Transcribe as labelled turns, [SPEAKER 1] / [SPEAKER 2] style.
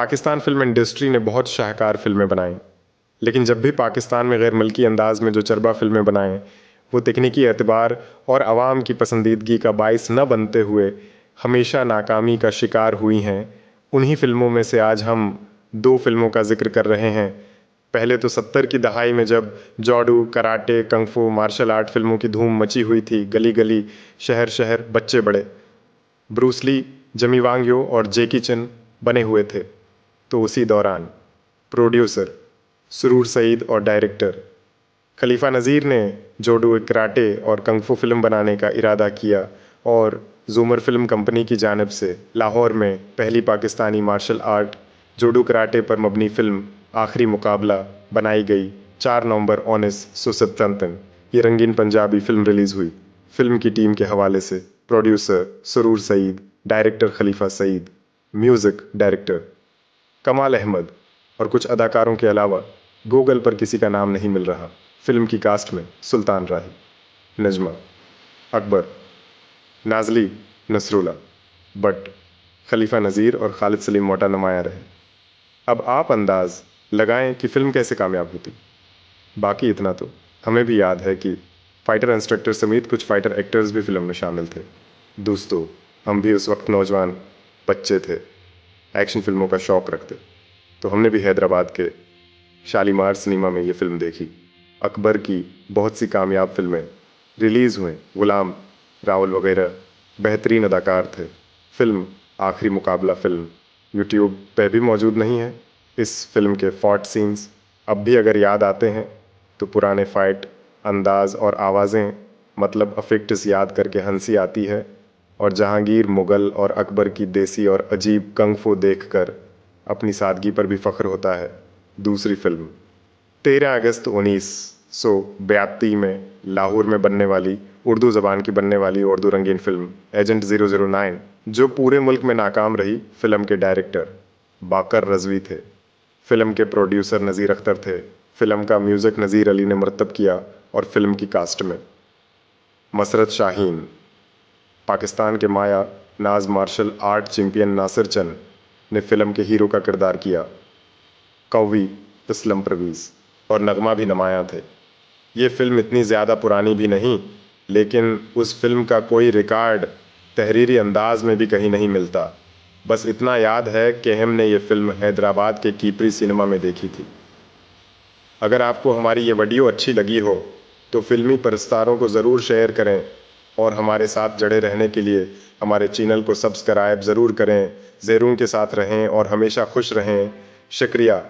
[SPEAKER 1] Pakistan film industry ने बहुत शाहकार फ़िल्में बनाई, लेकिन जब भी पाकिस्तान में गैर मुल्की अंदाज में जो चरबा फ़िल्में बनाएँ, वो तकनीकी एतबार और आवाम की पसंदीदगी का बायस न बनते हुए हमेशा नाकामी का शिकार हुई हैं। उन्हीं फ़िल्मों में से आज हम दो फ़िल्मों का ज़िक्र कर रहे हैं। पहले तो सत्तर की दहाई में जब judo, karate, kung fu, martial art फ़िल्मों की धूम मची हुई थी गली गली शहर शहर बच्चे बड़े। ब्रूसली जमी वांग्यो और जेकी चिन बने हुए थे। तो उसी दौरान प्रोड्यूसर, सुरूर सईद और डायरेक्टर खलीफा नज़ीर ने जोडू कराटे और कंगफू फ़िल्म बनाने का इरादा किया और जूमर फ़िल्म कंपनी की जानब से लाहौर में पहली Pakistani martial art judo karate पर मबनी फ़िल्म आखिरी मुकाबला बनाई गई चार नवंबर उन्नीस सौ सत्तावन ये रंगीन पंजाबी फ़िल्म रिलीज़ हुई। फ़िल्म की टीम के हवाले से producer Surur Saeed, director Khalifa Saeed, music director. Kamal Ahmed और कुछ अदाकारों के अलावा गूगल पर किसी का नाम नहीं मिल रहा, फ़िल्म की कास्ट में सुल्तान राही, नजमा, अकबर, नाजली, नसरुल्ला, बट, खलीफा नज़ीर और खालिद सलीम मोटा नुमाया रहे। अब आप अंदाज लगाएँ कि फ़िल्म कैसे कामयाब होती। बाकी इतना तो हमें भी याद है कि फाइटर इंस्ट्रक्टर समेत कुछ फाइटर एक्टर्स भी फ़िल्म में शामिल थे। दोस्तों, हम भी उस वक्त नौजवान बच्चे थे। एक्शन फ़िल्मों का शौक़ रखते तो हमने भी हैदराबाद के शालीमार सिनेमा में ये फ़िल्म देखी अकबर की बहुत सी कामयाब फ़िल्में रिलीज़ हुए गुलाम रावल वगैरह बेहतरीन अदाकार थे फ़िल्म आखिरी मुकाबला फ़िल्म यूट्यूब पे भी मौजूद नहीं है इस फ़िल्म के फॉट सीन्स अब भी अगर याद आते हैं तो पुराने फ़ाइट अंदाज और आवाज़ें मतलब अफेक्ट्स याद करके हँसी आती है और जहांगीर, मुग़ल और अकबर की देसी और अजीब कंगफू देखकर अपनी सादगी पर भी फ़ख्र होता है। दूसरी फ़िल्म, तेरह अगस्त उन्नीस सौ बयासी में लाहौर में बनने वाली, उर्दू ज़बान की बनने वाली उर्दू रंगीन film, agent zero zero nine, जो पूरे मुल्क में नाकाम रही फ़िल्म के डायरेक्टर बाकर रजवी थे। फ़िल्म के प्रोड्यूसर नज़ीर अख्तर थे। फ़िल्म का म्यूज़िक नज़ीर अली ने मरतब किया और फ़िल्म की कास्ट में। मसरत शाहीन पाकिस्तान के Maya Naz martial art champion Nasir Chand ने फ़िल्म के हीरो का किरदार किया। कौवी इस्लम परवीज़ और नगमा भी नमाया थे। ये फ़िल्म इतनी ज़्यादा पुरानी भी नहीं, लेकिन उस फ़िल्म का कोई रिकॉर्ड तहरीरी अंदाज में भी कहीं नहीं मिलता। बस इतना याद है कि हमने ये फ़िल्म हैदराबाद के कीपरी सिनेमा में देखी थी। अगर आपको हमारी ये वीडियो अच्छी लगी हो तो फिल्मी परस्तारों को ज़रूर शेयर करें और हमारे साथ जड़े रहने के लिए हमारे चैनल को सब्सक्राइब ज़रूर करें ज़ेरून के साथ रहें और हमेशा खुश रहें। शुक्रिया।